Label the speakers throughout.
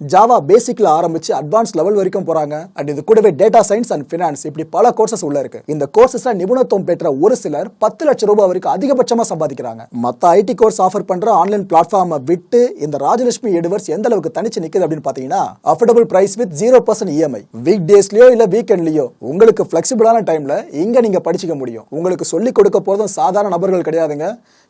Speaker 1: Java பேசிக்ல ஆரம்பிச்சு advance level வரைக்கும் போறாங்க. அண்ட் இது கூடவே டேட்டா சயின்ஸ் அண்ட் ஃபினான்ஸ் இப்படி பல கோர்சஸ் உள்ள இருக்கு. இந்த கோர்சஸ்ல நிபுணத்துவம் பெற்ற ஒரு சிலர் பத்து லட்சம் ரூபாய் வரைக்கும் அதிகபட்சமா சம்பாதிக்கிறாங்க. மத்த ஐடி கோர்ஸ் ஆஃபர் பண்ற ஆன்லைன் பிளாட்ஃபார்மை விட்டு இந்த ராஜலட்சுமி எடுவர்ஸ் எந்த அளவுக்கு தனிச்சு நிக்குது அப்படின்னு பாத்தீங்கன்னா affordable price with zero percent EMI week டேஸ்லயோ இல்ல வீக்கெண்ட்லயோ உங்களுக்கு பிளெக்சிபிளான டைம்ல இங்க நீங்க படிச்சுக்க முடியும். உங்களுக்கு சொல்லிக் கொடுக்க போதும் சாதாரண நபர்கள் கிடையாதுங்க.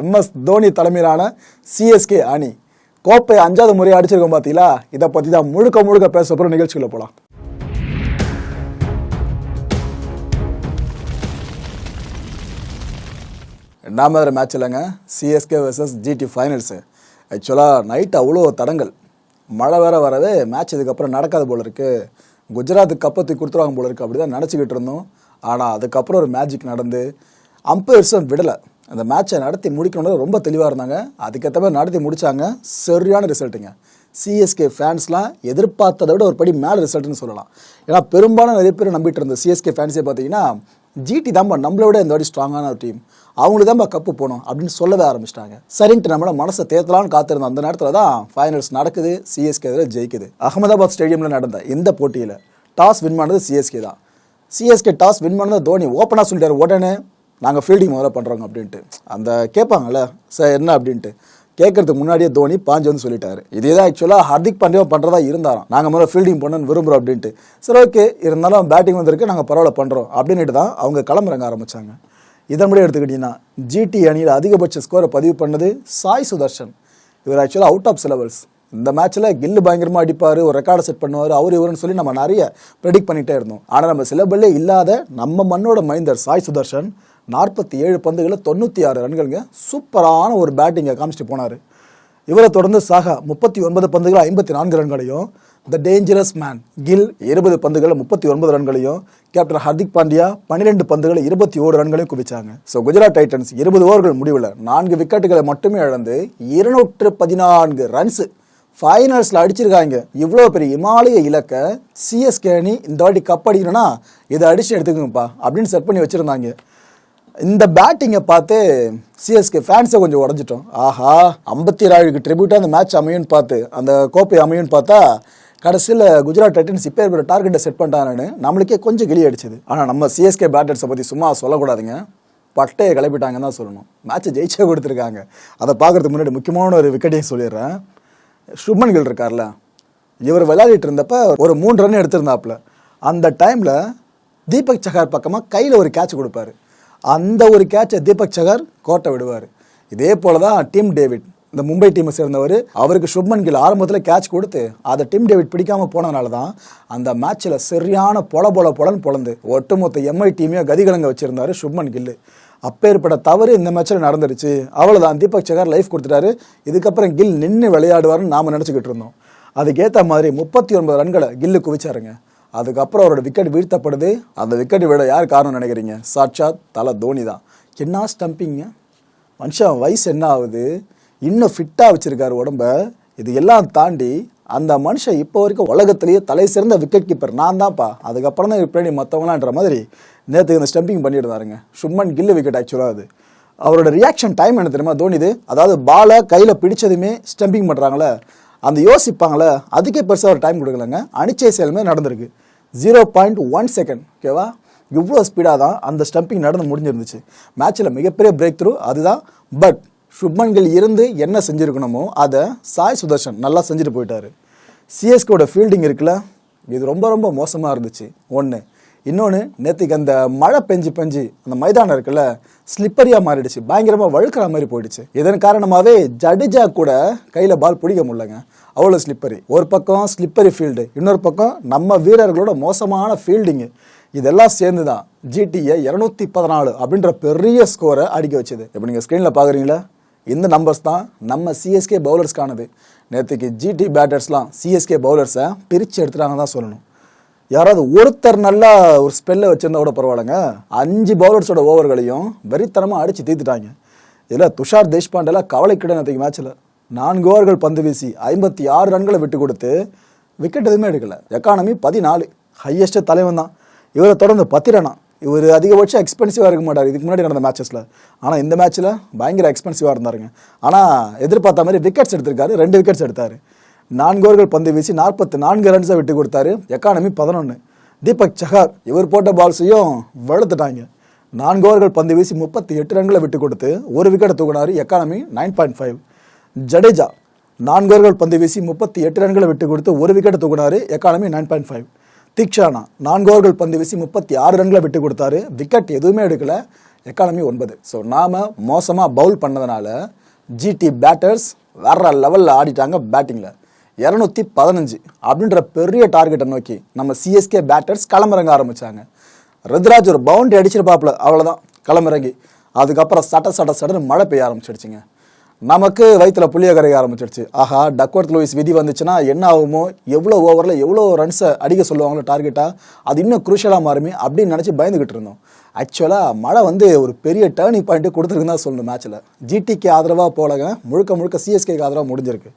Speaker 1: எம்எஸ் தோனி தலைமையிலான சிஎஸ்கே அணி. கோப்பை அஞ்சாவது முறையாக அடிச்சிருக்கோம் பார்த்தீங்களா இதை பற்றி தான் முழுக்க முழுக்க பேச போகிற நிகழ்ச்சிக்குள்ள போகலாம் ரெண்டாம் வேறு மேட்ச் இல்லைங்க. சிஎஸ்கே வர்சஸ் ஜிடி ஃபைனல்ஸு ஆக்சுவலாக நைட் அவ்வளோ தடங்கள். மழை வேற வரவே மேட்ச் இதுக்கப்புறம் நடக்காது போல இருக்கு. குஜராத்துக்கு கப்பத்துக்கு கொடுத்துருவாங்க போல இருக்குது அப்படி தான் நினச்சிக்கிட்டு இருந்தோம். ஆனால் அதுக்கப்புறம் ஒரு மேஜிக் நடந்து அம்பையர்ஸும் விடலை. அந்த மேட்சை நடத்தி முடிக்கணுன்றது ரொம்ப தெளிவாக இருந்தாங்க. அதுக்கேற்ற மாதிரி நடத்தி முடித்தாங்க சரியான ரிசல்ட்டுங்க சிஎஸ்கே ஃபேன்ஸ்லாம் எதிர்பார்த்ததை விட ஒரு படி மேலே ரிசல்ட்னு சொல்லலாம். ஏன்னா பெரும்பாலும் நிறைய பேர் நம்பிட்டு இருந்த சிஎஸ்கே ஃபேன்ஸே பார்த்தீங்கன்னா ஜிடி தான்பா நம்மளை விட இந்த வாட்டி ஸ்ட்ராங்கான ஒரு டீம் அவங்களுக்கு தான்பா கப்பு போகணும் அப்படின்னு சொல்லவே ஆரம்பிச்சிட்டாங்க. சரின்ட்டு நம்மளோட மனசை தேத்தலான்னு காத்திருந்த அந்த நேரத்தில் தான் ஃபைனல்ஸ் நடக்குது சிஎஸ்கே இதில் ஜெயிக்குது. அகமதாபாத் ஸ்டேடியமில் நடந்த இந்த போட்டியில் டாஸ் வின் பண்ணது சிஎஸ்கே தான். சிஎஸ்கே டாஸ் வின் பண்ணது தோனி ஓப்பனாக சொல்லிட்டாரு உடனே. நாங்கள் ஃபீல்டிங் முதல்ல பண்ணுறோங்க அப்படின்ட்டு. அந்த கேட்பாங்கல்ல சார் என்ன? அப்படின்ட்டு. கேட்கறதுக்கு முன்னாடியே தோனி பாஞ்சு வந்து சொல்லிட்டாரு. இதே தான் ஆக்சுவலாக ஹர்திக் பாண்டியா பண்ணுறதா இருந்தாராம் நாங்கள் முதல்ல ஃபீல்டிங் பண்ணணும்னு விரும்புகிறோம் அப்படின்ட்டு. சரி ஓகே இருந்தாலும் பேட்டிங் வந்திருக்கு. நாங்கள் பரவாயில்ல பண்ணுறோம் அப்படின்ட்டு தான் அவங்க கிளம்புறங்க ஆரம்பித்தாங்க இதன் முடி எடுத்துக்கிட்டிங்கன்னா ஜிடி அணியில் அதிகபட்ச ஸ்கோரை பதிவு பண்ணது சாய் சுதர்ஷன். இவர் ஆக்சுவலாக அவுட் ஆஃப் சிலபஸ் இந்த மேட்ச்சில் கில்லு பயங்கரமாக அடிப்பார் ஒரு ரெக்கார்டை செட் பண்ணுவார் அவர் இவருன்னு சொல்லி நம்ம நிறைய ப்ரெடிக்ட் பண்ணிகிட்டே இருந்தோம். ஆனால் நம்ம சிலபல்லே இல்லாத நம்ம மண்ணோட மைந்தர் சாய் சுதர்ஷன் நாற்பத்தி ஏழு பந்துகளில் தொண்ணூற்றி ஆறு ரன்களுங்க. சூப்பரான ஒரு பேட்டிங்கை காமிச்சிட்டு போனார். இவரை தொடர்ந்து சாகா முப்பத்தி ஒன்பது பந்துகள் ஐம்பத்தி நான்கு ரன்களையும் த டேஞ்சரஸ் மேன் கில் இருபது பந்துகள் முப்பத்தி ஒன்பது ரன்களையும் கேப்டன் ஹர்திக் பாண்டியா பன்னிரெண்டு பந்துகள் இருபத்தி ஓரு ரன்களையும் குவிச்சாங்க. ஸோ குஜராத் டைட்டன்ஸ் இருபது ஓவர்கள் முடிவில் நான்கு விக்கெட்டுகளை மட்டுமே இழந்து இருநூற்று பதினான்கு ரன்ஸ் ஃபைனல்ஸில் அடிச்சிருக்காங்க. இவ்வளோ பெரிய இமாலய இலக்க சிஎஸ்கே அணி இந்த வாட்டி கப் அடிக்கணும்னா இதை அடிச்சு எடுத்துக்கோங்கப்பா அப்படின்னு செட் பண்ணி வச்சுருந்தாங்க. இந்த பேட்டிங்கை பார்த்து சிஎஸ்கே ஃபேன்ஸை கொஞ்சம் உடஞ்சிட்டோம். ஆஹா ஐம்பத்தி ஏழுக்கு ட்ரிபியூட்டாக அந்த மேட்ச் அமையும்னு பார்த்து அந்த கோப்பை அமையும்னு பார்த்தா கடைசியில் குஜராத் டைட்டன்ஸ் இப்போ இருக்கிற டார்கெட்டை செட் பண்ணிட்டாங்கன்னு நம்மளுக்கே கொஞ்சம் கிளி அடிச்சது. ஆனால் நம்ம சிஎஸ்கே பேட்டர்ஸை பற்றி சும்மா சொல்லக்கூடாதுங்க. பட்டையை கிளப்பிட்டாங்கன்னு தான் சொல்லணும். மேட்ச்சை ஜெயிச்சே கொடுத்துருக்காங்க. அதை பார்க்கறதுக்கு முன்னாடி முக்கியமான ஒரு விக்கெட்டையும் சொல்லிடுறேன். சுப்மன் கில் இருக்கார்ல இவர் விளையாடிட்டு இருந்தப்ப ஒரு மூணு ரன் எடுத்திருந்தாப்புல. அந்த டைமில் தீபக் சஹார் பக்கமாக கையில் ஒரு கேட்ச் கொடுப்பாரு. அந்த ஒரு கேட்சை தீபக் சகர் கோட்டை விடுவார். இதே போல தான் டீம் டேவிட் இந்த மும்பை டீமை சேர்ந்தவர் அவருக்கு சுப்மன் கில் ஆரம்பத்தில் கேட்ச் கொடுத்து அதை டீம் டேவிட் பிடிக்காமல் போனதுனால தான் அந்த மேட்ச்சில் சரியான பொல பொல பொலன்னு பொழந்து ஒட்டுமொத்த எம்ஐ டீமையும் கதிகலங்க வச்சுருந்தார் சுப்மன் கில்லு அப்பேற்பட்ட தவறு இந்த மேட்ச்சில் நடந்துருச்சு. அவ்வளோதான் தீபக் சகர் லைஃப் கொடுத்துட்டாரு. இதுக்கப்புறம் கில் நின்று விளையாடுவார்னு நாம் நினச்சிக்கிட்டு இருந்தோம். அதுக்கேற்ற மாதிரி முப்பத்தி ஒன்பது ரன்களை கில்லு குவிச்சாருங்க. அதுக்கப்புறம் அவரோட விக்கெட் வீழ்த்தப்படுது. அந்த விக்கெட் விட யார் காரணம் நினைக்கிறீங்க? சாட்சாத் தலை தோனி தான். என்ன ஸ்டம்பிங்க மனுஷன் வயசு என்ன ஆகுது? இன்னும் ஃபிட்டாக வச்சுருக்காரு உடம்ப. இது எல்லாம் தாண்டி அந்த மனுஷன் இப்போ வரைக்கும் உலகத்திலேயே தலை சிறந்த விக்கெட் கீப்பர் நான் தான்ப்பா. அதுக்கப்புறம் தான் இப்படி மற்றவங்களான்ற மாதிரி நேற்றுக்கு இந்த ஸ்டம்பிங் பண்ணியிருந்தாருங்க சும்மன் கில்லு விக்கெட் ஆக்சுவலாக அது அவரோட ரியாக்ஷன் டைம் என்ன தெரியுமா தோனிது அதாவது பாலை கையில் பிடிச்சதுமே ஸ்டம்பிங் பண்ணுறாங்களே அந்த யோசிப்பாங்களே. அதுக்கே பெருசாக ஒரு டைம் கொடுக்கலங்க. அனிச்சை செயலுமே நடந்திருக்கு. ஜீரோ பாயிண்ட் ஒன் செகண்ட் ஓகேவா இவ்வளோ ஸ்பீடாக தான் அந்த ஸ்டம்பிங் நடந்து முடிஞ்சிருந்துச்சு. மேட்ச்சில் மிகப்பெரிய பிரேக் த்ரூ அதுதான். பட் சுப்மன்கள் இருந்து என்ன செஞ்சுருக்கணுமோ அதை சாய் சுதர்ஷன் நல்லா செஞ்சுட்டு போயிட்டாரு. சிஎஸ்கோட ஃபீல்டிங் இருக்குல்ல இது ரொம்ப ரொம்ப மோசமாக இருந்துச்சு. ஒன்று இன்னொன்று நேற்றுக்கு அந்த மழை பெஞ்சு பெஞ்சு அந்த மைதானம் இருக்குல்ல ஸ்லிப்பரியாக மாறிடுச்சு. பயங்கரமாக வழுக்கிற மாதிரி போயிடுச்சு. இதன் காரணமாகவே ஜடேஜா கூட கையில் பால் பிடிக்க முடியலங்க. அவ்வளோ ஸ்லிப்பரி ஒரு பக்கம் ஸ்லிப்பரி ஃபீல்டு இன்னொரு பக்கம் நம்ம வீரர்களோட மோசமான ஃபீல்டிங்கு இதெல்லாம் சேர்ந்து தான் ஜிடிஏ இரநூத்தி பதினாலு அப்படின்ற பெரிய ஸ்கோரை அடிக்க வச்சது. இப்போ நீங்கள் ஸ்க்ரீனில் பார்க்குறீங்களா இந்த நம்பர்ஸ் தான் நம்ம சிஎஸ்கே பவுலர்ஸ்க்கானது நேற்றுக்கு ஜிடி பேட்டர்ஸ்லாம் சிஎஸ்கே பவுலர்ஸை பிரித்து எடுத்துட்டாங்க தான் சொல்லணும். யாராவது ஒருத்தர் நல்லா ஒரு ஸ்பெல்லை வச்சிருந்தா கூட பரவாயில்லைங்க. அஞ்சு பவுலர்ஸோட ஓவர்களையும் வெறித்தனமாக அடித்து தீர்த்துட்டாங்க. இதில் துஷார் தேஷ்பாண்டெல்லாம் கவலைக்கிட நேற்றுக்கு மேட்ச்சில் நான்கு ஓவர்கள் பந்து வீசி ஐம்பத்தி ஆறு ரன்களை விட்டு கொடுத்து விக்கெட் எதுவுமே எடுக்கல. எக்கானமி பதினாலு. ஹையஸ்ட் தலைவன் தான். இவரை தொடர்ந்து பத்து ரனா இவர் அதிகபட்சம் எக்ஸ்பென்சிவாக இருக்க மாட்டார். இதுக்கு முன்னாடி நடந்த மேட்சஸில் ஆனால் இந்த மேட்ச்சில் பயங்கர எக்ஸ்பென்சிவாக இருந்தாருங்க. ஆனால் எதிர்பார்த்த மாதிரி விக்கெட்ஸ் எடுத்திருக்காரு. ரெண்டு விக்கெட்ஸ் எடுத்தார். நான்கு ஓவர்கள் பந்து வீசி நாற்பத்தி நான்கு ரன்ஸை விட்டு கொடுத்தாரு. எக்கானமி பதினொன்று தீபக் சஹார் இவர் போட்ட பால்ஸையும் வளர்த்துட்டாங்க. நான்கு ஓவர்கள் பந்து வீசி முப்பத்தி எட்டு ரன்களை விட்டு கொடுத்து ஒரு விக்கெட்டை தூக்கினார். Economy nine point five Jadeja நான்கு ஓவர்கள் பந்து வீசி முப்பத்தி எட்டு ரன்களை விட்டு கொடுத்து ஒரு wicket தூக்குனாரு economy nine point five. Theekshana நான்கு ஓவர்கள் பந்து வீசி முப்பத்தி ஆறு ரன்களை விட்டு கொடுத்தாரு. விக்கெட் எதுவுமே எடுக்கல. எக்கானமி ஒன்பது. ஸோ நாம மோசமாக பவுல் பண்ணதுனால ஜிடி பேட்டர்ஸ் வேற லெவலில் ஆடிட்டாங்க பேட்டிங்கில் இரநூத்தி பதினஞ்சு அப்படின்ற பெரிய டார்கெட்டை நோக்கி நம்ம சிஎஸ்கே பேட்டர்ஸ் களமிறங்க ஆரம்பிச்சாங்க. ருத்ராஜ் ஒரு பவுண்டரி அடிச்சிருப்பாப்புல அவ்வளோதான் களமிறங்கி. அதுக்கப்புறம் சட்ட சட்ட சடன்னு மழை பெய்ய ஆரம்பிச்சிடுச்சுங்க. நமக்கு வயிற்றுல புள்ளிய கரைய ஆரம்பிச்சிருச்சு. ஆஹா டக்வர்த் லூயிஸ் விதி வந்துச்சுன்னா என்ன ஆகுமோ எவ்வளோ ஓவரில் எவ்வளோ ரன்ஸை அடிக்க சொல்லுவாங்களோ டார்கெட்டாக அது இன்னும் குரூஷலாக மாறுமே அப்படின்னு நினச்சி பயந்துக்கிட்டு இருந்தோம். ஆக்சுவலாக மழை வந்து ஒரு பெரிய டேர்னிங் பாயிண்ட்டு கொடுத்துருக்குன்னு தான் சொல்லணும் மேட்ச்சில் ஜிடிக்கு ஆதரவாக போலங்க முழுக்க முழுக்க சிஎஸ்கேக்கு ஆதரவாக முடிஞ்சிருக்கு.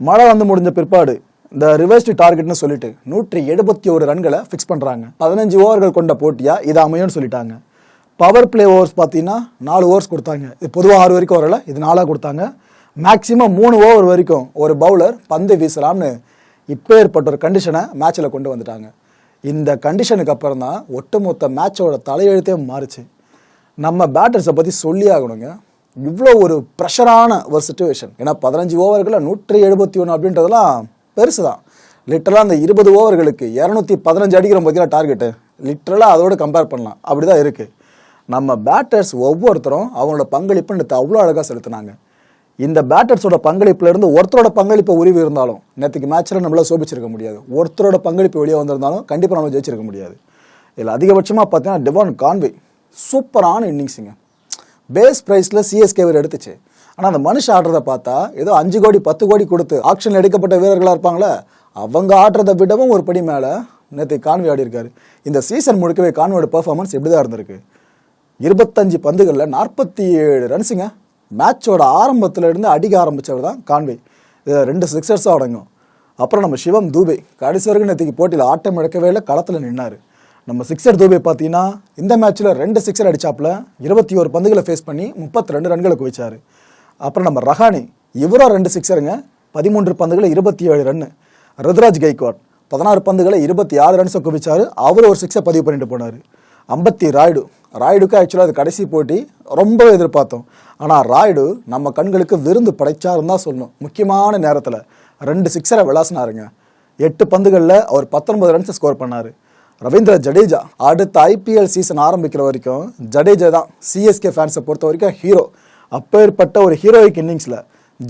Speaker 1: மழை வந்து முடிஞ்ச பிற்பாடு இந்த ரிவர்ஸ்டு டார்கெட்னு சொல்லிட்டு நூற்றி எழுபத்தி ஒரு ரன்களை ஃபிக்ஸ் பண்ணுறாங்க பதினஞ்சு ஓவர்கள் கொண்ட போட்டியாக இது அமையும்னு சொல்லிட்டாங்க. பவர் பிளே ஓவர்ஸ் பார்த்தீங்கன்னா நாலு ஓவர்ஸ் கொடுத்தாங்க. இது பொதுவாக ஆறு வரைக்கும் வரல இது நாலாக கொடுத்தாங்க. மேக்ஸிமம் மூணு ஓவர் வரைக்கும் ஒரு பவுலர் பந்து வீசலாம்னு இப்போ ஏற்பட்ட ஒரு கண்டிஷனை மேட்ச்சில் கொண்டு வந்துட்டாங்க. இந்த கண்டிஷனுக்கு அப்புறம் தான் ஒட்டுமொத்த மேட்சோட தலையெழுத்தே மாறுச்சு. நம்ம பேட்டர்ஸை பற்றி சொல்லி ஆகணுங்க. இவ்வளோ ஒரு ப்ரெஷரான ஒரு சுச்சுவேஷன் ஏன்னா பதினஞ்சு ஓவர்களில் நூற்றி எழுபத்தி ஒன்று அப்படின்றதெல்லாம் பெருசு தான் லிட்டரலாக அந்த இருபது ஓவர்களுக்கு இரநூத்தி பதினஞ்சு அடிக்கிற பார்த்தீங்கன்னா டார்கெட்டு லிட்டரலாக அதோட கம்பேர் பண்ணலாம். அப்படி தான் இருக்குது நம்ம பேட்டர்ஸ் ஒவ்வொருத்தரும் அவங்களோட பங்களிப்பு நேற்று அவ்வளோ அழகாக செலுத்தினாங்க. இந்த பேட்டர்ஸோட பங்களிப்புலேருந்து ஒருத்தரோட பங்களிப்பு உரிவு இருந்தாலும் நேற்றுக்கு மேட்ச்சில் நம்மளால் சோபிச்சிருக்க முடியாது. ஒருத்தரோட பங்களிப்பு வெளியே வந்திருந்தாலும் கண்டிப்பாக நம்ம ஜெயிச்சிருக்க முடியாது. இதில் அதிகபட்சமாக பார்த்தீங்கன்னா டிவான் கான்வே சூப்பரான இன்னிங்ஸுங்க பேஸ் ப்ரைஸில் சிஎஸ்கேவர் எடுத்துச்சு. ஆனால் அந்த மனுஷன் ஆடுறத பார்த்தா ஏதோ அஞ்சு கோடி பத்து கோடி கொடுத்து ஆக்ஷனில் எடுக்கப்பட்ட வீரர்களாக இருப்பாங்களே அவங்க ஆடுறதை விடவும் ஒரு படி மேலே நேற்று கான்வே ஆடி இருக்காரு இந்த சீசன் முழுக்கவே கான்வேட பெர்ஃபார்மன்ஸ் இப்படி தான் இருந்திருக்கு. இருபத்தஞ்சு பந்துகளில் நாற்பத்தி ஏழு ரன்ஸுங்க. மேட்சோட ஆரம்பத்தில் இருந்து அடிக்க ஆரம்பித்தவர் தான் கான்வே. ரெண்டு சிக்ஸர்ஸாக அடங்கும். அப்புறம் நம்ம சிவம் தூபே. கடைசி வரைக்கும் நேற்றுக்கு போட்டியில் ஆட்டம் இழக்கவே இல்லை களத்தில் நின்னார். நம்ம சிக்ஸர் தூபே பார்த்தீங்கன்னா இந்த மேட்ச்சில் ரெண்டு சிக்ஸர் அடித்தாப்புல இருபத்தி ஒரு பந்துகளை ஃபேஸ் பண்ணி முப்பத்தி ரெண்டு ரன்களை குவிச்சாரு. அப்புறம் நம்ம ரஹானி இவரும் ரெண்டு சிக்ஸருங்க. பதிமூன்று பந்துகளை இருபத்தி ஏழு ரன்னு. ருத்ராஜ் கைக்வாட் பதினாறு பந்துகளை இருபத்தி ஆறு ரன்ஸை குவிச்சார். அவர் ஒரு சிக்ஸை பதிவு பண்ணிட்டு போனார். அம்பத்தி ராய்டு. ராய்டுக்கு ஆக்சுவலாக அது கடைசி போட்டி ரொம்பவே எதிர்பார்த்தோம். ஆனால் ராய்டு நம்ம கண்களுக்கு விருந்து படைச்சாருன்னு தான் சொல்லணும். முக்கியமான நேரத்தில் ரெண்டு சிக்ஸரை விளாசினாருங்க. எட்டு பந்துகளில் அவர் பத்தொன்பது ரன்ஸ் ஸ்கோர் பண்ணார். ரவீந்திர ஜடேஜா அடுத்த ஐபிஎல் சீசன் ஆரம்பிக்கிற வரைக்கும் ஜடேஜா தான் சிஎஸ்கே ஃபேன்ஸை பொறுத்த வரைக்கும் ஹீரோ அப்பேற்பட்ட ஒரு ஹீரோயிக் இன்னிங்ஸில்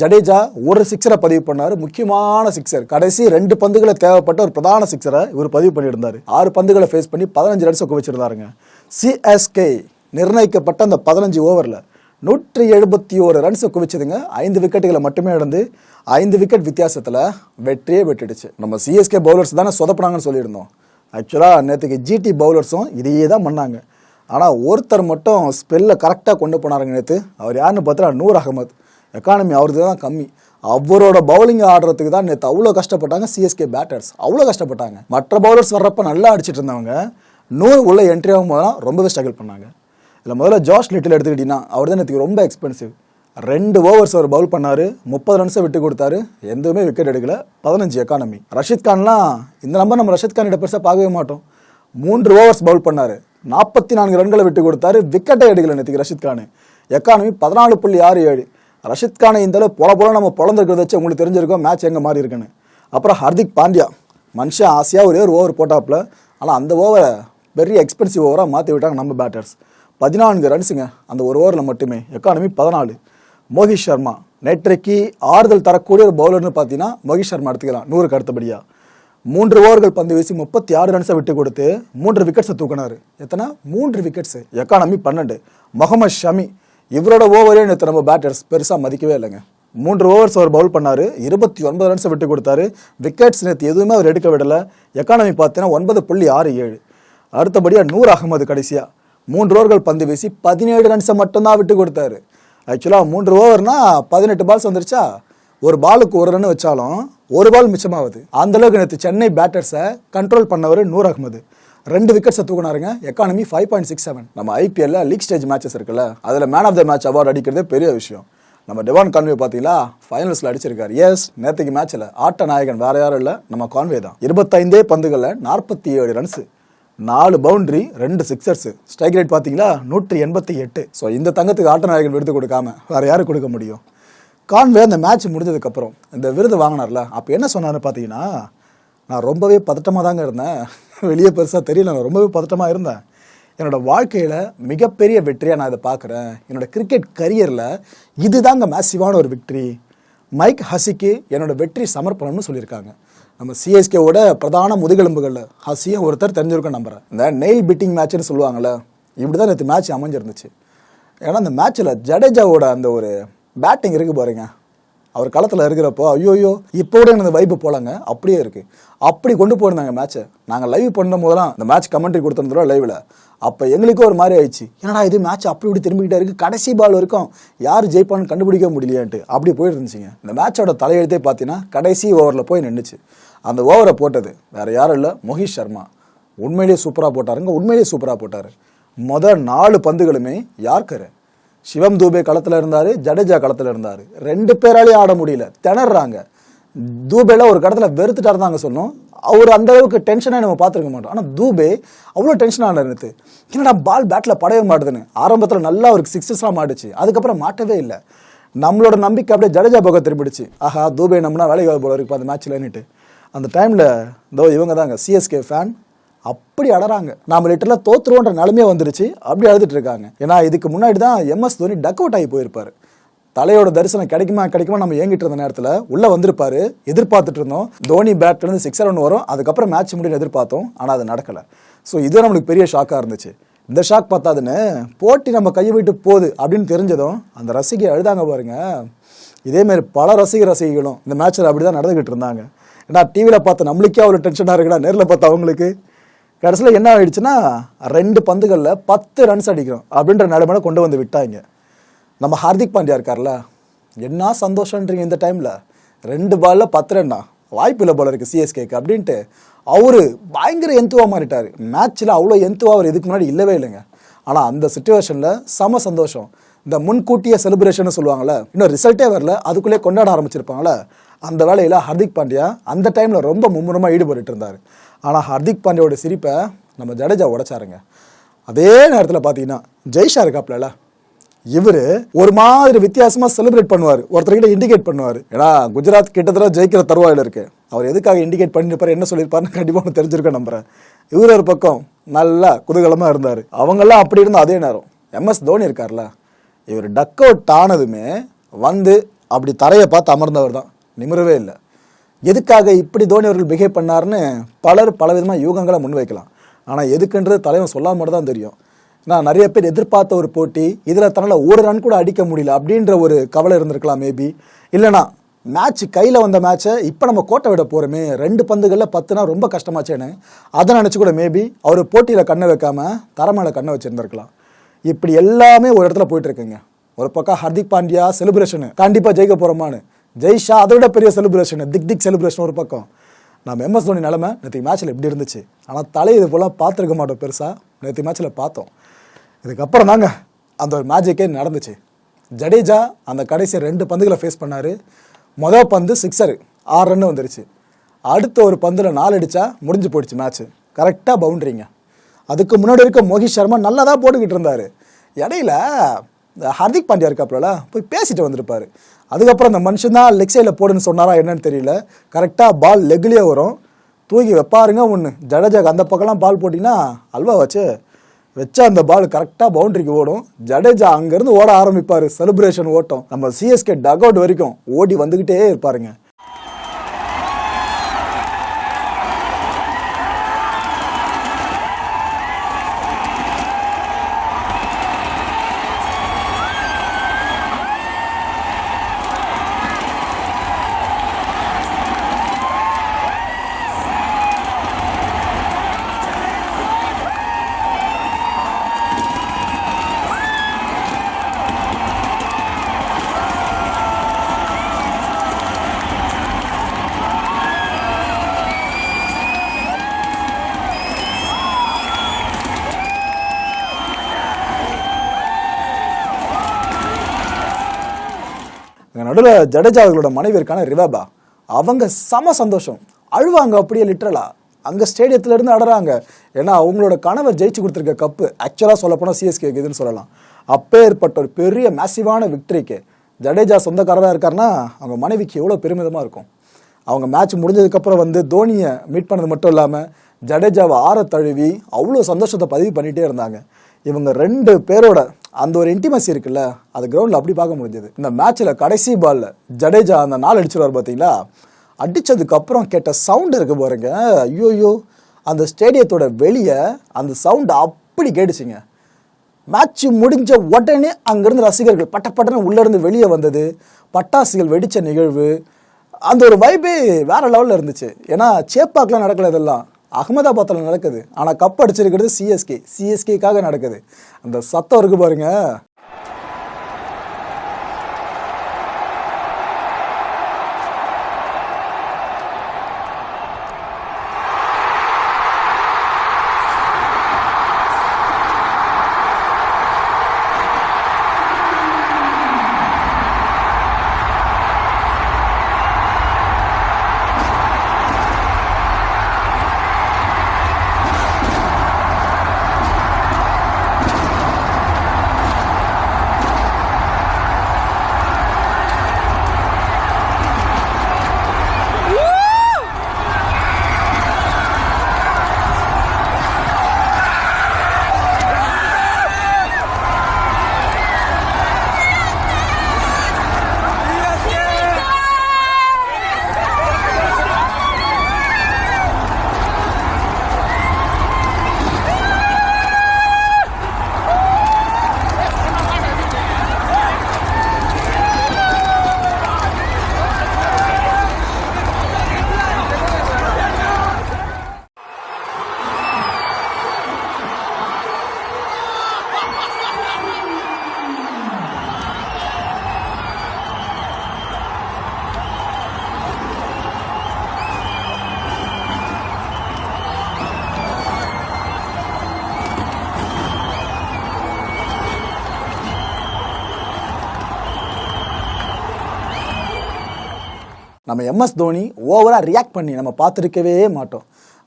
Speaker 1: ஜடேஜா ஒரு சிக்ஸரை பதிவு பண்ணார். முக்கியமான சிக்ஸர். கடைசி ரெண்டு பந்துகளை தேவைப்பட்ட ஒரு பிரதான சிக்ஸரை இவர் பதிவு பண்ணியிருந்தார். ஆறு பந்துகளை ஃபேஸ் பண்ணி பதினஞ்சு ரன்ஸ் குவிச்சிருந்தாருங்க. சிஎஸ்கே நிர்ணயிக்கப்பட்ட அந்த பதினஞ்சு ஓவரில் நூற்றி எழுபத்தி ஓரு ரன்ஸை குவிச்சதுங்க. ஐந்து விக்கெட்டுகளை மட்டுமே இழந்து ஐந்து விக்கெட் வித்தியாசத்தில் வெற்றியே வெட்டிடுச்சு நம்ம சிஎஸ்கே பவுலர்ஸ் தானே சொதப்புனாங்கன்னு சொல்லியிருந்தோம். ஆக்சுவலாக நேற்றுக்கு ஜிடி பவுலர்ஸும் இதையே தான் பண்ணாங்க. ஆனால் ஒருத்தர் மட்டும் ஸ்பெல்லை கரெக்டாக கொண்டு போனாருங்க நேற்று அவர் யாருன்னு பார்த்தா நூர் அகமது. எக்கானமி அவரது தான் கம்மி. அவரோட பவுலிங் ஆடுறதுக்கு தான் நேற்று அவ்வளோ கஷ்டப்பட்டாங்க சிஎஸ்கே பேட்டர்ஸ் அவ்வளோ கஷ்டப்பட்டாங்க. மற்ற பவுலர்ஸ் வர்றப்ப நல்லா அடிச்சிட்டு இருந்தவங்க நூறு உள்ள என்ட்ரி ஆகும் போது தான் ரொம்பவே ஸ்ட்ரகிள் பண்ணாங்க. இதில் முதல்ல ஜாஷ் லிட்டில் எடுத்துக்கிட்டிங்கன்னா அவர் தான் நேற்றுக்கு ரொம்ப எக்ஸ்பென்சிவ் ரெண்டு ஓவர்ஸ் அவர் பவுல் பண்ணாரு முப்பது ரன்ஸை விட்டு கொடுத்தாரு எதுவுமே விக்கெட் எடுக்கல. பதினஞ்சு எக்கானமி ரஷித் கான்லாம் இந்த நம்பர் நம்ம ரஷித் கான் பெருசாக பார்க்கவே மாட்டோம். மூன்று ஓவர்ஸ் பவுல் பண்ணாரு நாற்பத்தி நான்கு ரன்களை விட்டு கொடுத்தாரு விக்கெட்டை எடுக்கல நேற்றுக்கு ரஷித் கான். எக்கானமி பதினாலு புள்ளி ஆறு ஏழு. ரஷித் கானை இந்த அளவு பொல போல நம்ம பொழந்திருக்கிறத வச்சு உங்களுக்கு தெரிஞ்சிருக்கோம் மேட்ச் எங்கே மாறி இருக்குன்னு. அப்புறம் ஹர்திக் பாண்டியா மனுஷன் ஆசையாக ஒரே ஒரு ஓவர் போட்டாப்புல. ஆனால் அந்த ஓவரை பெரிய எக்ஸ்பென்சிவ் ஓவராக மாற்றி விட்டாங்க நம்ம பேட்டர்ஸ் பதினான்கு ரன்ஸுங்க அந்த ஒரு ஓவரில் மட்டுமே. எக்கானமி பதினாலு. மோஹித் சர்மா நேற்றைக்கு ஆறுதல் தரக்கூடிய ஒரு பவுலர்னு பார்த்தீங்கன்னா மோஹித் சர்மா எடுத்துக்கலாம் நூறுக்கு அடுத்தபடியாக மூன்று ஓவர்கள் பந்து வீசி முப்பத்தி ஆறு ரன்ஸை விட்டு கொடுத்து மூன்று விக்கெட்ஸை தூக்கினார். எத்தனை? மூன்று விக்கெட்ஸு எக்கானமி பன்னெண்டு. முகமது ஷமி இவரோட ஓவரே நேற்று நம்ம பேட்டர்ஸ் பெருசாக மதிக்கவே இல்லைங்க. மூன்று ஓவர்ஸ் அவர் பவுல் பண்ணாரு இருபத்தி ஒன்பது ரன்ஸை விட்டு கொடுத்தாரு. விக்கெட்ஸ் நேற்று எதுவுமே அவர் எடுக்க விடலை. எக்கானமி பார்த்தீங்கன்னா ஒன்பது புள்ளி ஆறு ஏழு. அடுத்தபடியாக நூர் அகமது கடைசியாக மூன்று ஓவர்கள் பந்து வீசி பதினேழு ரன்ஸை மட்டும்தான் விட்டு கொடுத்தாரு. ஆக்சுவலாக மூன்று ஓவர்னால் பதினெட்டு பால்ஸ் வந்துருச்சா? ஒரு பாலுக்கு ஒரு ரன் வச்சாலும் ஒரு பால் மிச்சமாகுது அந்த அளவுக்கு நேற்று சென்னை பேட்டர்ஸை கண்ட்ரோல் பண்ணவர் நூர் அகமது. ரெண்டு விக்கெட்ஸை தூக்குனாருங்க. Economy five point six seven நம்ம ஐபிஎல்ல லீக் ஸ்டேஜ் மேட்சஸ் இருக்குல்ல அதில் man of the match award அடிக்கிறதே பெரிய விஷயம். நம்ம டெவான் கான்வே பார்த்தீங்களா ஃபைனல்ஸில் அடிச்சிருக்காரு. எஸ் நேற்றுக்கு மேட்ச்சில் ஆட்ட நாயகன் வேற யாரும் இல்லை நம்ம கான்வே தான். இருபத்தைந்தே பந்துகளில் நாற்பத்தி ஏழு ரன்ஸு நாலு பவுண்டரி ரெண்டு சிக்ஸர்ஸு ஸ்ட்ரைக் ரேட் பார்த்தீங்களா நூற்றி எண்பத்தி எட்டு. ஸோ இந்த தங்கத்துக்கு ஆட்ட நாயகன் விருது கொடுக்காம வேறு யாரும் கொடுக்க முடியும்? கான்வே அந்த மேட்ச் முடிஞ்சதுக்கப்புறம் இந்த விருது வாங்கினார்ல அப்போ என்ன சொன்னார்னு பார்த்தீங்கன்னா நான் ரொம்பவே பதட்டமாக தாங்க இருந்தேன். வெளியே பெருசாக தெரியல. நான் ரொம்பவே பதட்டமாக இருந்தேன். என்னோட வாழ்க்கையில் மிகப்பெரிய வெற்றியாக நான் இதை பார்க்குறேன். என்னோட கிரிக்கெட் கரியரில் இதுதாங்க மேசிவான ஒரு விக்ட்ரி மைக் ஹசிக்கு என்னோட வெற்றி சமர்ப்பணம்னு சொல்லியிருக்காங்க. நம்ம சிஎஸ்கேவோட பிரதான முதுகெலும்புகளில் ஹசியும் ஒருத்தர் தெரிஞ்சிருக்கும் நம்புறேன். இந்த நெயில் பிட்டிங் மேட்ச்னு சொல்லுவாங்கள்ல இப்படி தான் நேற்று மேட்ச் அமைஞ்சிருந்துச்சு. ஏன்னா அந்த மேட்ச்சில் ஜடேஜாவோட அந்த ஒரு பேட்டிங் இருக்கு பாருங்க. அவர் களத்தில் இருக்கிறப்போ ஐயோயோ இப்போ கூட எனக்கு வைப்பு போலாங்க. அப்படியே இருக்குது அப்படி கொண்டு போயிருந்தாங்க மேட்ச்சை நாங்கள் லைவ் பண்ணும் போதெல்லாம் இந்த மேட்ச் கமெண்ட்ரி கொடுத்துருந்தோம் லைவில் அப்போ எங்களுக்கும் ஒரு மாதிரி ஆயிடுச்சு. என்னடா இது மேட்ச் அப்படி இப்படி திரும்பிக்கிட்டே இருக்கு. கடைசி பால் வரைக்கும் யார் ஜெயிப்பான்னு கண்டுபிடிக்க முடியலையான்ட்டு. அப்படி போயிட்டு இந்த மேட்சோட தலையெழுத்தே பார்த்தீங்கன்னா கடைசி ஓவரில் போய் நின்றுச்சு அந்த ஓவரை போட்டது வேறு யாரும் இல்லை மொஹிஷ் சர்மா. உண்மையிலேயே சூப்பராக போட்டாருங்க. உண்மையிலேயே சூப்பராக போட்டார். மொதல் நாலு பந்துகளுமே யார்கரு சிவம் தூபே களத்தில் இருந்தார் ஜடேஜா களத்தில் இருந்தார். ரெண்டு பேராலையும் ஆட முடியல. திணறாங்க. தூபேல ஒரு கடத்துல வெறுத்துட்டார் தாங்க சொன்னோம் அவர் அந்த அளவுக்கு டென்ஷனாக நம்ம பார்த்துருக்க மாட்டோம். ஆனால் தூபே அவ்வளோ டென்ஷன் ஆனார் என்னடா பால் பேட்டில் படவே மாட்டுதுன்னு. ஆரம்பத்தில் நல்லா அவருக்கு சிக்ஸஸ்லாம் மாட்டுச்சு. அதுக்கப்புறம் மாட்டவே இல்லை. நம்மளோட நம்பிக்கை அப்படியே ஜடேஜா பக்கம் திரும்பிடுச்சு. ஆஹா தூபே நம்மனா வேலைக்கு போல இருக்கு அந்த மேட்ச்லன்னுட்டு அந்த டைமில் இதோ இவங்க தாங்க சிஎஸ்கே ஃபேன் அப்படி அடறாங்க. நாம லிட்டரில் தோத்துருவோன்ற நிலைமையே வந்துருச்சு. அப்படி அழுதுட்டு இருக்காங்க. ஏன்னா இதுக்கு முன்னாடி தான் எம்எஸ் தோனி டக் அவுட் ஆகி போயிருப்பாரு. தலையோட தரிசனம் கிடைக்குமா கிடைக்குமா நம்ம ஏங்கிட்டு இருந்த நேரத்தில் உள்ள வந்திருப்பாரு. எதிர்பார்த்துட்டு இருந்தோம். தோனி பேட்ல இருந்து சிக்ஸர் ஒன்று வரும். அதுக்கப்புறம் மேட்ச் முடியும் எதிர்பார்த்தோம். ஆனால் அது நடக்கல. ஸோ இது நம்மளுக்கு பெரிய ஷாக்காக இருந்துச்சு. இந்த ஷாக் பார்த்தாதுன்னு போட்டி நம்ம கையை விட்டு போகுது அப்படின்னு தெரிஞ்சதும் அந்த ரசிகை அழுதாங்க பாருங்க. இதேமாரி பல ரசிக ரசிகைகளும் இந்த மேட்சில் அப்படி தான் நடந்துகிட்டு இருந்தாங்க. ஏன்னா டிவியில் பார்த்து நம்மளுக்கே அவ்வளோ டென்ஷனாக இருக்கா நேரில் பார்த்தா அவங்களுக்கு. கடைசியில் என்ன ஆயிடுச்சுன்னா ரெண்டு பந்துகளில் பத்து ரன்ஸ் அடிக்கிறோம் அப்படின்ற நிலைமையில கொண்டு வந்து விட்டாங்க. நம்ம ஹார்திக் பாண்டியா இருக்கார்ல என்ன சந்தோஷன்றீங்க இந்த டைமில் ரெண்டு பாலில் பத்து ரன்னா வாய்ப்பு இல்லை போல இருக்குது சிஎஸ்கேக்கு அப்படின்ட்டு அவர் பயங்கர எந்துவாக மாறிட்டார். மேட்ச்சில் அவ்வளோ எந்துவாக அவர் இதுக்கு முன்னாடி இல்லவே இல்லைங்க. ஆனால் அந்த சுச்சுவேஷனில் செம சந்தோஷம். இந்த முன்கூட்டிய செலிப்ரேஷன் சொல்லுவாங்கல்ல இன்னும் ரிசல்ட்டே வரல. அதுக்குள்ளே கொண்டாட ஆரம்பிச்சிருப்பாங்களே அந்த வேலையில் ஹர்திக் பாண்டியா அந்த டைமில் ரொம்ப மும்முரமாக ஈடுபட்டு இருந்தார். ஆனால் ஹர்திக் பாண்டியோட சிரிப்பை நம்ம ஜடேஜா உடைச்சாருங்க. அதே நேரத்தில் பார்த்தீங்கன்னா ஜெய்ஷா இருக்காப்லல இவர் ஒரு மாதிரி வித்தியாசமாக செலிப்ரேட் பண்ணுவார். ஒருத்தர்கிட்ட இண்டிகேட் பண்ணுவார். ஏன்னா குஜராத் கிட்டத்தட்ட ஜெயிக்கிற தருவாயில் இருக்குது அவர் எதுக்காக இண்டிகேட் பண்ணிருப்பார் என்ன சொல்லியிருப்பாருன்னு கண்டிப்பாக தெரிஞ்சிருக்க நம்புறேன். இவர் ஒரு பக்கம் நல்லா குதூகலமாக இருந்தார். அவங்கெல்லாம் அப்படி இருந்த அதே நேரம் எம்எஸ் தோனி இருக்கார்ல இவர் டக் அவுட் ஆனதுமே வந்து அப்படி தரையை பார்த்து அமர்ந்தவர் தான். நிமிரவே இல்லை. எதுக்காக இப்படி தோனி அவர்கள் பிஹேவ் பண்ணாருன்னு பலர் பலவிதமாக யூகங்களை முன்வைக்கலாம். ஆனால் எதுக்குன்றது தலைவன் சொல்லாம மட்டும் தான் தெரியும். நான் நிறைய பேர் எதிர்பார்த்த ஒரு போட்டி இதில் தன்னால் ஒரு ரன் கூட அடிக்க முடியல அப்படின்ற ஒரு கவலை இருந்திருக்கலாம் மேபி இல்லைனா மேட்ச் கையில் வந்த மேட்ச்சை இப்போ நம்ம கோட்டை விட போகிறோமே ரெண்டு பந்துகளில் பத்துனா ரொம்ப கஷ்டமாச்சேன்னு. அதை நினச்சி கூட மேபி அவர் போட்டியில் கண்ணை வைக்காமல் தரமேல கண்ணை வச்சுருந்துருக்கலாம். இப்படி எல்லாமே ஒரு இடத்துல போயிட்டுருக்குங்க ஒரு பக்கம் ஹர்திக் பாண்டியா செலிப்ரேஷனு கண்டிப்பாக ஜெயிக்க போகிறோமான்னு ஜெய்ஷா அதை விட பெரிய செலிப்ரேஷன் திக் திக் செலிப்ரேஷன் ஒரு பக்கம். நம்ம எம்எஸ் தோனி நிலமை நேற்று மேட்ச்சில் இப்படி இருந்துச்சு. ஆனால் தலை இது போல் பார்த்துருக்க மாட்டோம் பெருசாக நேற்று மேட்ச்சில் பார்த்தோம். இதுக்கப்புறம் தாங்க அந்த ஒரு மேஜிக்கே நடந்துச்சு. ஜடேஜா அந்த கடைசி ரெண்டு பந்துகளை ஃபேஸ் பண்ணார். மொதல் பந்து சிக்ஸரு ஆறு ரன் வந்துருச்சு. அடுத்த ஒரு பந்தில் நாலு அடித்தா முடிஞ்சு போயிடுச்சு மேட்ச்சு கரெக்டாக பவுண்டரிங்க அதுக்கு முன்னாடி இருக்க மோஹித் சர்மா நல்லா தான் போட்டுக்கிட்டு இருந்தார். இடையில ஹர்திக் பாண்டியா இருக்காப்புல போய் பேசிட்டு வந்திருப்பார். அதுக்கப்புறம் அந்த மனுஷன் தான் லெக் சைடில் போடுன்னு சொன்னாரா என்னன்னு தெரியல. கரெக்டாக பால் லெக்லேயே வரும். தூக்கி வைப்பாருங்க ஒன்று ஜடேஜாக்கு அந்த பக்கம்லாம் பால் போட்டிங்கன்னா அல்வா வச்சு வச்சா அந்த பால் கரெக்டாக பவுண்டரிக்கு ஓடும். ஜடேஜா அங்கேருந்து ஓட ஆரம்பிப்பார். செலிப்ரேஷன் ஓட்டம். நம்ம சிஎஸ்கே டக் அவுட் வரைக்கும் ஓடி வந்துக்கிட்டே இருப்பாருங்க. நடுவில் ஜடேஜா அவர்களோட மனைவி இருக்கான ரிவாபா. அவங்க செம சந்தோஷம். அழுவாங்க அப்படியே லிட்ரலா அங்கே ஸ்டேடியத்துல இருந்து அடறாங்க. ஏன்னா அவங்களோட கணவர் ஜெயிச்சு கொடுத்துருக்க கப்பு ஆக்சுவலாக சொல்லப்போனால் சிஎஸ்கே இதுன்னு சொல்லலாம். அப்பேற்பட்ட ஒரு பெரிய மேசிவான விக்டரிக்கு ஜடேஜா சொந்தக்காரராக இருக்காருன்னா அவங்க மனைவிக்கு எவ்வளோ பெருமிதமாக இருக்கும். அவங்க மேட்ச் முடிஞ்சதுக்கப்புறம் வந்து தோனியை மீட் பண்ணது மட்டும் இல்லாமல் ஜடேஜாவை ஆற தழுவி அவ்வளோ சந்தோஷத்தை பதிவு பண்ணிகிட்டே இருந்தாங்க. இவங்க ரெண்டு பேரோட அந்த ஒரு இன்டிமசி இருக்குல்ல அது கிரவுண்டில் அப்படி பார்க்க முடிஞ்சது. இந்த மேட்ச்சில் கடைசி பாலில் ஜடேஜா அந்த நாள் அடிச்சிருவார் பார்த்தீங்களா? அடித்ததுக்கப்புறம் கேட்ட சவுண்டு இருக்கு பாருங்க. ஐயோயோ அந்த ஸ்டேடியத்தோட வெளியே அந்த சவுண்டு அப்படி கேட்டுச்சுங்க. மேட்ச் முடிஞ்ச உடனே அங்கேருந்து ரசிகர்கள் பட்ட பட்டன்னு உள்ளேருந்து வெளியே வந்தது. பட்டாசுகள் வெடித்த நிகழ்வு. அந்த ஒரு வைபே வேறு லெவலில் இருந்துச்சு. ஏன்னா சேப்பாக்கெலாம் நடக்கல இதெல்லாம். அகமதாபாத்தில் நடக்குது. ஆனால் கப் அடிச்சிருக்கிறது சிஎஸ்கே சிஎஸ்கேக்காக நடக்குது. அந்த சத்தம் இருக்கு பாருங்க. நம்ம எம்எஸ் தோனி ஓவராக ரியாக்ட் பண்ணி நம்ம பார்த்துருக்கவே மாட்டோம்.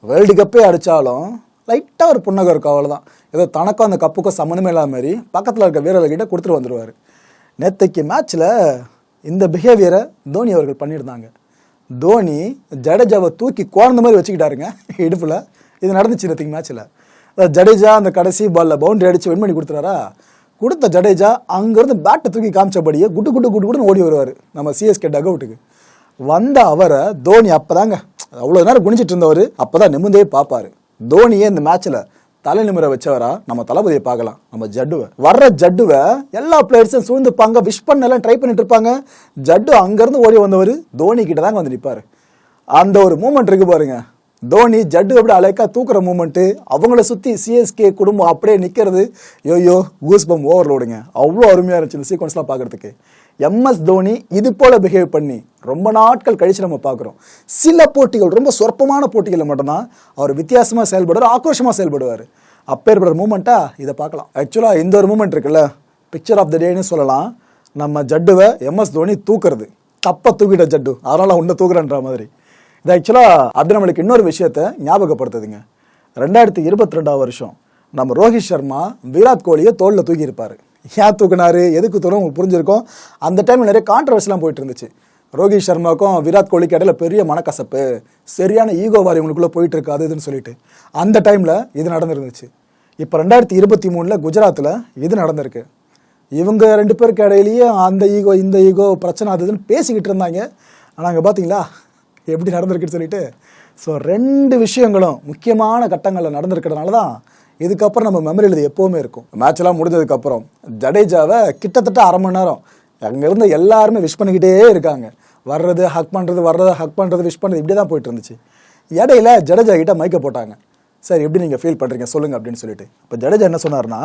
Speaker 1: வேர்ல்டு கப்பே அடித்தாலும் லைட்டாக ஒரு புன்னகம் இருக்கும் அவ்வளோதான் ஏதோ தனக்கும் அந்த கப்புக்கும் சம்மந்தமே இல்லாத மாதிரி பக்கத்தில் இருக்க வீரர்கிட்ட கொடுத்துட்டு வந்துடுவார் நேற்றைக்கு மேட்ச்சில் இந்த பிஹேவியரை தோனி அவர்கள் பண்ணியிருந்தாங்க. தோனி ஜடேஜாவை தூக்கி குழந்த மாதிரி வச்சுக்கிட்டாருங்க இடுப்பில். இது நடந்துச்சு நேற்றுக்கு மேட்ச்சில் ஜடேஜா அந்த கடைசி பாலில் பவுண்டரி அடித்து வின் பண்ணி கொடுத்துறாரா கொடுத்த ஜடேஜா அங்கேருந்து பேட்டை தூக்கி காமிச்சபடியே குட்டு குட்டு குட்டு குட்டுன்னு ஓடி வருவார். நம்ம சிஎஸ்கே டக் அவுட்டுக்கு வந்த அவரை தோனி அப்பதாங்க அவ்வளோ நேரம் குனிச்சிட்டு இருந்தவர் அப்பதான் நிமிந்தே பார்ப்பாரு. தோனியே இந்த மேட்ச்ல தலை நிமிர வச்சவரா நம்ம தளபதியை பார்க்கலாம். நம்ம ஜட்டுவை. வர்ற ஜட்டுவை எல்லா பிளேயர்ஸும் சூழ்ந்துப்பாங்க விஷ் பண்ணலாம் ட்ரை பண்ணிட்டு இருப்பாங்க. ஜட்டு அங்கேருந்து ஓடி வந்தவர் தோனி கிட்ட தாங்க வந்து நிற்பாரு அந்த ஒரு மூமெண்ட் இருக்கு பாருங்க. தோனி ஜட்டு அப்படி அலைக்கா தூக்குற மூமெண்ட்டு அவங்கள சுற்றி சிஎஸ்கே குடும்பம் அப்படியே நிற்கிறது யோயோ கூஸ்பம் ஓவர்லோடுங்க அவ்வளோ அருமையாக இருந்துச்சு இந்த சீக்வன்ஸ்லாம் பார்க்கறதுக்கு. எம்எஸ் தோனி இது போல பிஹேவ் பண்ணி ரொம்ப நாட்கள் கழிச்சு நம்ம பார்க்குறோம். சில போட்டிகள் ரொம்ப சொற்பமான போட்டிகளில் மட்டும்தான் அவர் வித்தியாசமாக செயல்படுவார் ஆக்ரோஷமாக செயல்படுவார். அப்பேற்படுற மூமெண்ட்டாக இதை பார்க்கலாம். ஆக்சுவலாக இந்த ஒரு மூமெண்ட் இருக்குல்ல பிக்சர் ஆஃப் த டேன்னு சொல்லலாம். நம்ம ஜட்டுவை எம்எஸ் தோனி தூக்குறது. தப்பாக தூக்கிட்ட ஜட்டு. அதனால உன்னை தூக்குறன்ற மாதிரி. இது ஆக்சுவலாக அப்படி நம்மளுக்கு இன்னொரு விஷயத்த ஞாபகப்படுத்துதுங்க. ரெண்டாயிரத்தி இருபத்தி ரெண்டாவது வருஷம் நம்ம ரோஹித் சர்மா விராட் கோலியை தோளில் தூக்கியிருப்பார். ஏன் தூக்குனாரு எதுக்கு தூரம் உங்களுக்கு புரிஞ்சிருக்கும். அந்த டைமில் நிறைய கான்ட்ரவர்சிலாம் போயிட்டு இருந்துச்சு ரோஹித் சர்மாவுக்கும் விராட் கோலிக்கு இடையில பெரிய மனக்கசப்பு. சரியான ஈகோ வாரி உங்களுக்குள்ளே போயிட்டு இருக்கு அது இதுன்னு சொல்லிட்டு. அந்த டைமில் இது நடந்துருந்துச்சு. இப்போ ரெண்டாயிரத்தி இருபத்தி மூணில் குஜராத்தில் இது நடந்திருக்கு. இவங்க ரெண்டு பேருக்கு இடையிலேயே அந்த ஈகோ இந்த ஈகோ பிரச்சனை அது இதுன்னு பேசிக்கிட்டு இருந்தாங்க. ஆனால் அங்கே பார்த்தீங்களா எப்படி நடந்திருக்குன்னு சொல்லிட்டு. ஸோ ரெண்டு விஷயங்களும் முக்கியமான கட்டங்களில் நடந்திருக்கிறதுனால தான் இதுக்கப்புறம் நம்ம மெமரியில் இது எப்போவுமே இருக்கும். மேட்ச்லாம் முடிஞ்சதுக்கப்புறம் ஜடேஜாவை கிட்டத்தட்ட அரை மணி நேரம் அங்கேருந்து எல்லாருமே விஷ் பண்ணிக்கிட்டே இருக்காங்க. வர்றது ஹக் பண்ணுறது வர்றது ஹக் பண்ணுறது விஷ் பண்ணுறது இப்படி தான் போயிட்டு இருந்துச்சு. இடையில ஜடேஜா கிட்ட மைக்க போட்டாங்க. சார் எப்படி நீங்கள் ஃபீல் பண்ணுறீங்க சொல்லுங்க அப்படின்னு சொல்லிட்டு. இப்போ ஜடேஜா என்ன சொன்னார்னா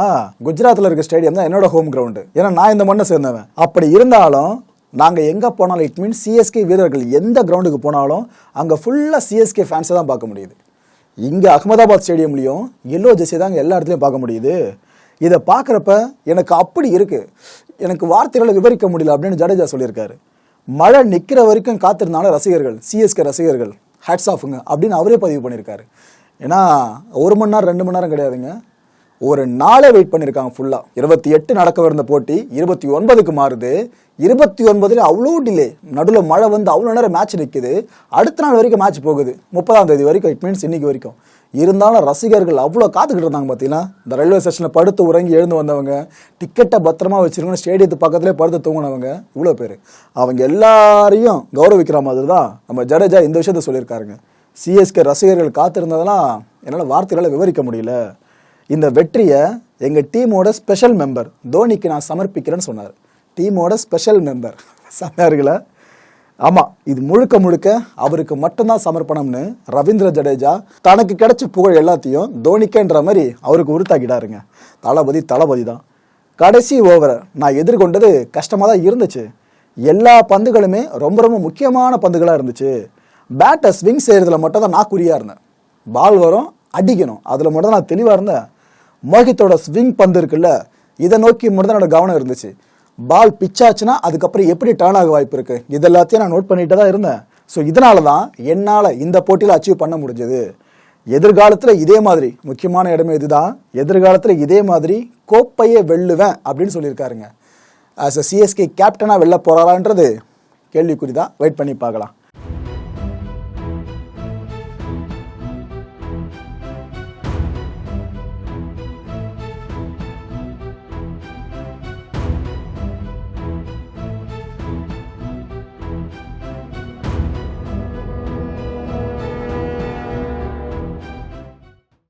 Speaker 1: குஜராத்தில் இருக்க ஸ்டேடியம் தான் என்னோட ஹோம் கிரவுண்டு ஏன்னா நான் இந்த மண்ணை சேர்ந்தவன். அப்படி இருந்தாலும் நாங்கள் எங்கே போனாலும் இட் மீன்ஸ் சிஎஸ்கே வீரர்கள் எந்த கிரவுண்டுக்கு போனாலும் அங்கே ஃபுல்லாக சிஎஸ்கே ஃபேன்ஸை தான் பார்க்க முடியுது. இங்கே அகமதாபாத் ஸ்டேடியம்லேயும் எல்லோ ஜெர்சி தாங்க எல்லா இடத்துலையும் பார்க்க முடியுது. இதை பார்க்குறப்ப எனக்கு அப்படி இருக்குது எனக்கு வார்த்தைகளை விவரிக்க முடியல அப்படின்னு ஜடேஜா சொல்லியிருக்காரு. மழை நிற்கிற வரைக்கும் காத்திருந்தாலும் ரசிகர்கள் சிஎஸ்கே ரசிகர்கள் ஹேட்ஸ் ஆஃபுங்க அப்படின்னு அவரே பதிவு பண்ணியிருக்காரு. ஏன்னா ஒரு மணி நேரம் ரெண்டு மணி நேரம் கிடையாதுங்க. ஒரு நாளே வெயிட் பண்ணியிருக்காங்க ஃபுல்லாக இருபத்தி எட்டு நடக்கவிருந்த போட்டி இருபத்தி ஒன்பதுக்கு மாறுது. இருபத்தி ஒன்பதுல அவ்வளோ டிலே நடுவில் மழை வந்து அவ்வளோ நேரம் மேட்ச் நிற்குது அடுத்த நாள் வரைக்கும் மேட்ச் போகுது. முப்பதாம் தேதி வரைக்கும் இட் மீன்ஸ் இன்னைக்கு வரைக்கும். இருந்தாலும் ரசிகர்கள் அவ்வளோ காத்துக்கிட்டு இருந்தாங்க பார்த்தீங்கன்னா இந்த ரயில்வே ஸ்டேஷனில் படுத்து உறங்கி எழுந்து வந்தவங்க டிக்கெட்டை பத்திரமா வச்சுருக்கணும் ஸ்டேடியத்து பக்கத்துலேயே படுத்து தூங்கினவங்க இவ்வளோ பேர். அவங்க எல்லாரையும் கௌரவிக்கிற மாதிரி தான் நம்ம ஜடேஜா இந்த விஷயத்த சொல்லியிருக்காருங்க. சிஎஸ்கே ரசிகர்கள் காத்திருந்ததெல்லாம் என்னால் வார்த்தைகளால் விவரிக்க முடியல. இந்த வெற்றியை எங்கள் டீமோட ஸ்பெஷல் மெம்பர் தோனிக்கு நான் சமர்ப்பிக்கிறேன்னு சொன்னார். டீமோட ஸ்பெஷல் மெம்பர் செம்மையார்களா ஆமாம் இது முழுக்க முழுக்க அவருக்கு மட்டும்தான் சமர்ப்பணம்னு ரவீந்திர ஜடேஜா தனக்கு கிடைச்ச புகழ் எல்லாத்தையும் தோனிக்கேன்ற மாதிரி அவருக்கு உறுத்தாக்கிட்டாருங்க தளபதி தளபதி தான். கடைசி ஓவரை நான் எதிர்கொண்டது கஷ்டமாக தான் இருந்துச்சு. எல்லா பந்துகளுமே ரொம்ப ரொம்ப முக்கியமான பந்துகளாக இருந்துச்சு. பேட்டை ஸ்விங் செய்கிறதுல மட்டும் தான் நான் குறியாக இருந்தேன். பால் வரும் அடிக்கணும். அதில் மட்டும் நான் தெளிவாக இருந்தேன். மோஹித்தோட ஸ்விங் பந்து இருக்குல்ல இதை நோக்கி மட்டும் என்னோட கவனம் இருந்துச்சு. பால் பிச்சாச்சுன்னா அதுக்கப்புறம் எப்படி டர்ன் ஆக வாய்ப்பு இருக்கு? இது எல்லாத்தையும் நான் நோட் பண்ணிட்டு தான் இருந்தேன். ஸோ இதனால தான் என்னால் இந்த போட்டியில் அச்சீவ் பண்ண முடிஞ்சது. எதிர்காலத்தில் இதே மாதிரி முக்கியமான இடமே இதுதான். எதிர்காலத்தில் இதே மாதிரி கோப்பையை வெல்லுவேன் அப்படின்னு சொல்லியிருக்காருங்க. ஆஸ் அ சிஎஸ்கே கேப்டனாக வெளில போகிறாரான்றது கேள்விக்குறி தான் வெயிட் பண்ணி பார்க்கலாம்.